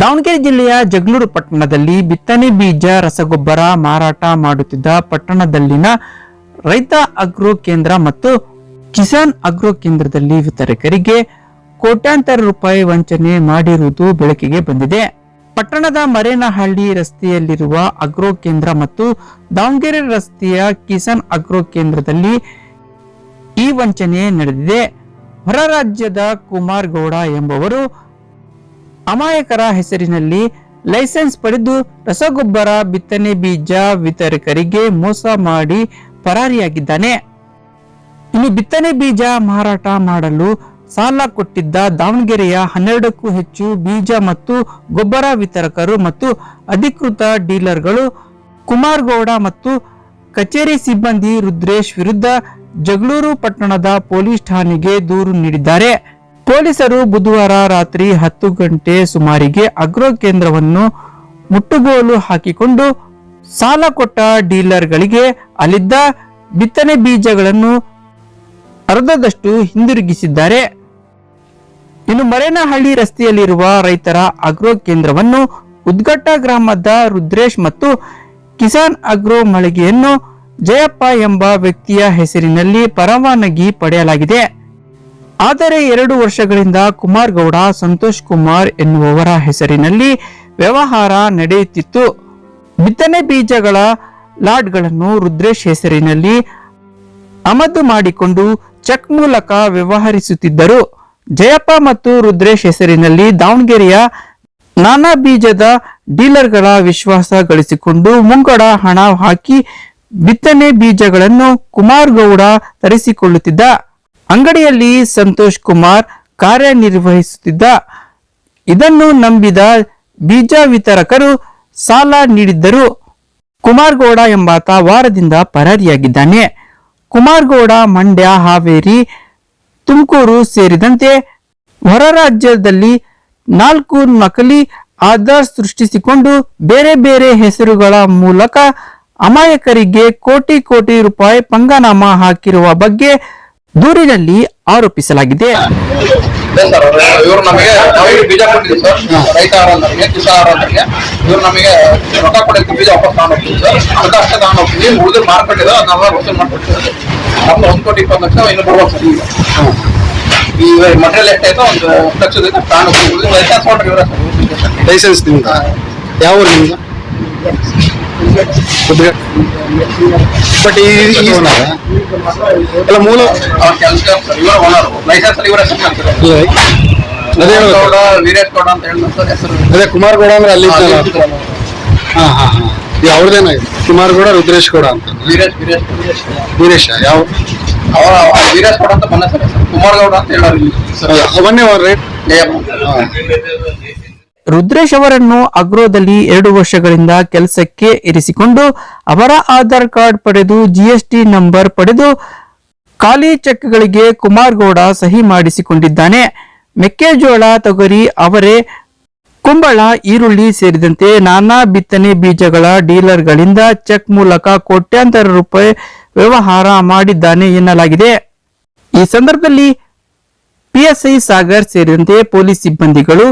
ದಾವಣಗೆರೆ ಜಿಲ್ಲೆಯ ಜಗಳೂರು ಪಟ್ಟಣದಲ್ಲಿ ಬಿತ್ತನೆ ಬೀಜ, ರಸಗೊಬ್ಬರ ಮಾರಾಟ ಮಾಡುತ್ತಿದ್ದ ಪಟ್ಟಣದಲ್ಲಿನ ರೈತ ಅಗ್ರೋ ಕೇಂದ್ರ ಮತ್ತು ಕಿಸಾನ್ ಅಗ್ರೋ ಕೇಂದ್ರದಲ್ಲಿ ವಿತರಕರಿಗೆ ಕೋಟ್ಯಾಂತರ ರೂಪಾಯಿ ವಂಚನೆ ಮಾಡಿರುವುದು ಬೆಳಕಿಗೆ ಬಂದಿದೆ. ಪಟ್ಟಣದ ಮರೇನಹಳ್ಳಿ ರಸ್ತೆಯಲ್ಲಿರುವ ಅಗ್ರೋ ಕೇಂದ್ರ ಮತ್ತು ದಾವಣಗೆರೆ ರಸ್ತೆಯ ಕಿಸಾನ್ ಅಗ್ರೋ ಕೇಂದ್ರದಲ್ಲಿ ಈ ವಂಚನೆ ನಡೆದಿದೆ. ಹೊರ ರಾಜ್ಯದ ಕುಮಾರ್ ಗೌಡ ಎಂಬುವರು ಅಮಾಯಕರ ಹೆಸರಿನಲ್ಲಿ ಲೈಸೆನ್ಸ್ ಪಡೆದು ರಸಗೊಬ್ಬರ, ಬಿತ್ತನೆ ಬೀಜ ವಿತರಕರಿಗೆ ಮೋಸ ಮಾಡಿ ಪರಾರಿಯಾಗಿದ್ದಾನೆ. ಇನ್ನು ಬಿತ್ತನೆ ಬೀಜ ಮಾರಾಟ ಮಾಡಲು ಸಾಲ ಕೊಟ್ಟಿದ್ದ ದಾವಣಗೆರೆಯ ಹನ್ನೆರಡಕ್ಕೂ ಹೆಚ್ಚು ಬೀಜ ಮತ್ತು ಗೊಬ್ಬರ ವಿತರಕರು ಮತ್ತು ಅಧಿಕೃತ ಡೀಲರ್ಗಳು ಕುಮಾರ್ ಗೌಡ ಮತ್ತು ಕಚೇರಿ ಸಿಬ್ಬಂದಿ ರುದ್ರೇಶ್ ವಿರುದ್ಧ ಜಗಳೂರು ಪಟ್ಟಣದ ಪೊಲೀಸ್ ಠಾಣೆಗೆ ದೂರು ನೀಡಿದ್ದಾರೆ. ಪೊಲೀಸರು ಬುಧವಾರ ರಾತ್ರಿ ಹತ್ತು ಗಂಟೆ ಸುಮಾರಿಗೆ ಅಗ್ರೋ ಕೇಂದ್ರವನ್ನು ಮುಟ್ಟುಗೋಲು ಹಾಕಿಕೊಂಡು ಸಾಲ ಕೊಟ್ಟ ಡೀಲರ್ಗಳಿಗೆ ಅಲ್ಲಿದ್ದ ಬಿತ್ತನೆ ಬೀಜಗಳನ್ನು ಅರ್ಧದಷ್ಟು ಹಿಂದಿರುಗಿಸಿದ್ದಾರೆ. ಇನ್ನು ಮರೇನಹಳ್ಳಿ ರಸ್ತೆಯಲ್ಲಿರುವ ರೈತರ ಅಗ್ರೋ ಕೇಂದ್ರವನ್ನು ಉದ್ಗಟ್ಟ ಗ್ರಾಮದ ರುದ್ರೇಶ್ ಮತ್ತು ಕಿಸಾನ್ ಅಗ್ರೋ ಮಳಿಗೆಯನ್ನು ಜಯಪ್ಪ ಎಂಬ ವ್ಯಕ್ತಿಯ ಹೆಸರಿನಲ್ಲಿ ಪರವಾನಗಿ ಪಡೆಯಲಾಗಿದೆ. ಆದರೆ ಎರಡು ವರ್ಷಗಳಿಂದ ಕುಮಾರ್ ಗೌಡ ಸಂತೋಷ್ ಕುಮಾರ್ ಎನ್ನುವವರ ಹೆಸರಿನಲ್ಲಿ ವ್ಯವಹಾರ ನಡೆಯುತ್ತಿತ್ತು. ಬಿತ್ತನೆ ಬೀಜಗಳ ಲಾಟ್ಗಳನ್ನು ರುದ್ರೇಶ್ ಹೆಸರಿನಲ್ಲಿ ಆಮದು ಮಾಡಿಕೊಂಡು ಚೆಕ್ ಮೂಲಕ ವ್ಯವಹರಿಸುತ್ತಿದ್ದರು. ಜಯಪ್ಪ ಮತ್ತು ರುದ್ರೇಶ್ ಹೆಸರಿನಲ್ಲಿ ದಾವಣಗೆರೆಯ ನಾನಾ ಬೀಜದ ಡೀಲರ್ಗಳ ವಿಶ್ವಾಸ ಗಳಿಸಿಕೊಂಡು ಮುಂಗಡ ಹಣ ಹಾಕಿ ಬಿತ್ತನೆ ಬೀಜಗಳನ್ನು ಕುಮಾರ್ ಗೌಡ ತರಿಸಿಕೊಳ್ಳುತ್ತಿದ್ದ. ಅಂಗಡಿಯಲ್ಲಿ ಸಂತೋಷ್ ಕುಮಾರ್ ಕಾರ್ಯನಿರ್ವಹಿಸುತ್ತಿದ್ದ. ಇದನ್ನು ನಂಬಿದ ಬೀಜ ವಿತರಕರು ಸಾಲ ನೀಡಿದ್ದರು. ಕುಮಾರ್ ಗೌಡ ಎಂಬಾತ ವಾರದಿಂದ ಪರಾರಿಯಾಗಿದ್ದಾನೆ. ಕುಮಾರ್ ಗೌಡ ಮಂಡ್ಯ, ಹಾವೇರಿ, ತುಮಕೂರು ಸೇರಿದಂತೆ ಹೊರ ರಾಜ್ಯದಲ್ಲಿ ನಾಲ್ಕು ನಕಲಿ ಆಧಾರ್ ಸೃಷ್ಟಿಸಿಕೊಂಡು ಬೇರೆ ಬೇರೆ ಹೆಸರುಗಳ ಮೂಲಕ ಅಮಾಯಕರಿಗೆ ಕೋಟಿ ಕೋಟಿ ರೂಪಾಯಿ ಪಂಗನಾಮ ಹಾಕಿರುವ ಬಗ್ಗೆ ದೂರಿನಲ್ಲಿ ಆರೋಪಿಸಲಾಗಿದೆ. ಇವರು ನಮಗೆ ಬೀಜ ಕೊಟ್ಟಿದ್ದೀವಿ ಸರ್. ರೈತ ಇವ್ರು ನಮಗೆ ರೊಕ್ಕ ಬೀಜ ವಾಪಸ್ ತಗೊಂಡು ಹೋಗ್ತೀವಿ ಸರ್ ಅಷ್ಟೇ ತಗೊಂಡು ಹೋಗ್ತೀವಿ ಉಳಿದು ಮಾರ್ಕೆಟ್ ಇದೆ ಅದನ್ನೆಲ್ಲ ವಸೂಲು ಮಾಡ್ಕೊಡ್ತೀವಿ ನಮ್ದು ಒಂದು ಕೋಟಿ ಇಪ್ಪತ್ತು ಲಕ್ಷ ಇನ್ನು ಬರ್ಬೋದು ಸರ್ ಈಗ ಈ ಮಟೀರಿಯಲ್ ಎಷ್ಟಾಯ್ತು ಒಂದು ಹತ್ತು ಲಕ್ಷದಿಂದ ತಗೊಂಡು ಹೋಗ್ತೀವಿ ಉಳಿದು ಲೈಸೆನ್ಸ್ ಇವರ ಲೈಸೆನ್ಸ್ ನಿಮ್ದ? ಯಾವ ಊರು ನಿಮ್ದು? ಬಟ್ ಈ ಅಲ್ಲ ಮೂಲ ಅವ್ರ ಕೆಲಸ ಸರ್ ಇವರ ಓನರ್ ಲೈಸೆನ್ಸ್ ಇವರ ಅದೇ ಗೌಡ ವೀರೇಶ್ ಗೌಡ ಅಂತ ಹೇಳಿದ್ರು ಹೆಸರು ಅದೇ ಕುಮಾರ್ ಗೌಡ ಅಂದ್ರೆ ಅಲ್ಲಿ ಹಾ ಹಾ ಹಾ. ಅವ್ರದ್ದೇನಾಗಿದೆ ಕುಮಾರ್ ಗೌಡ ರುದ್ರೇಶ್ ಗೌಡ ಅಂತ. ವೀರೇಶ್ ವೀರೇಶ್ ಯಾವ? ಅವರ ವೀರೇಶ್ ಗೌಡ ಅಂತ ಬಂದ ಸರ್. ಕುಮಾರ್ ಗೌಡ ಅಂತ ಹೇಳೋರು ಇಲ್ಲಿ. ಅವನ್ನೇ ರೇಟ್ ರುದ್ರೇಶ್ ಅವರನ್ನು ಅಗ್ರೋದಲ್ಲಿ ಎರಡು ವರ್ಷಗಳಿಂದ ಕೆಲಸಕ್ಕೆ ಇರಿಸಿಕೊಂಡು ಅವರ ಆಧಾರ್ ಕಾರ್ಡ್ ಪಡೆದು ಜಿಎಸ್ಟಿ ನಂಬರ್ ಪಡೆದು ಖಾಲಿ ಚೆಕ್ಗಳಿಗೆ ಕುಮಾರ್ ಗೌಡ ಸಹಿ ಮಾಡಿಸಿಕೊಂಡಿದ್ದಾನೆ. ಮೆಕ್ಕೆಜೋಳ ತೊಗರಿ, ಅವರೇ, ಕುಂಬಳ, ಈರುಳ್ಳಿ ಸೇರಿದಂತೆ ನಾನಾ ಬಿತ್ತನೆ ಬೀಜಗಳ ಡೀಲರ್ಗಳಿಂದ ಚೆಕ್ ಮೂಲಕ ಕೋಟ್ಯಾಂತರ ರೂಪಾಯಿ ವ್ಯವಹಾರ ಮಾಡಿದ್ದಾನೆ ಎನ್ನಲಾಗಿದೆ. ಈ ಸಂದರ್ಭದಲ್ಲಿ ಪಿಎಸ್ಐ ಸಾಗರ್ ಸೇರಿದಂತೆ ಪೊಲೀಸ್ ಸಿಬ್ಬಂದಿಗಳು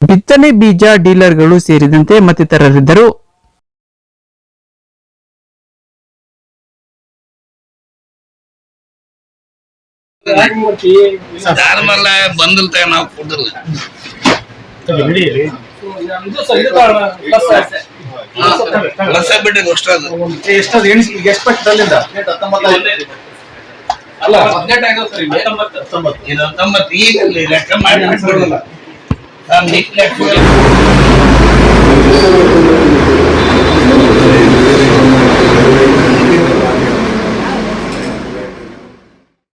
ಬಿತ್ತನೆ ಬೀಜ ಡೀಲರ್ಗಳು ಸೇರಿದಂತೆ ಮತ್ತಿತರರಿದ್ದರು. ಅಲ್ಲ ಹದಿನೆಂಟು ಈಗ ಇಲ್ಲಿ ಲೆಕ್ಕ ಮಾಡಿ ಕೊಡಲ್ಲ ನಾನು ನಿಕ್ ಲೆಕ್ಕ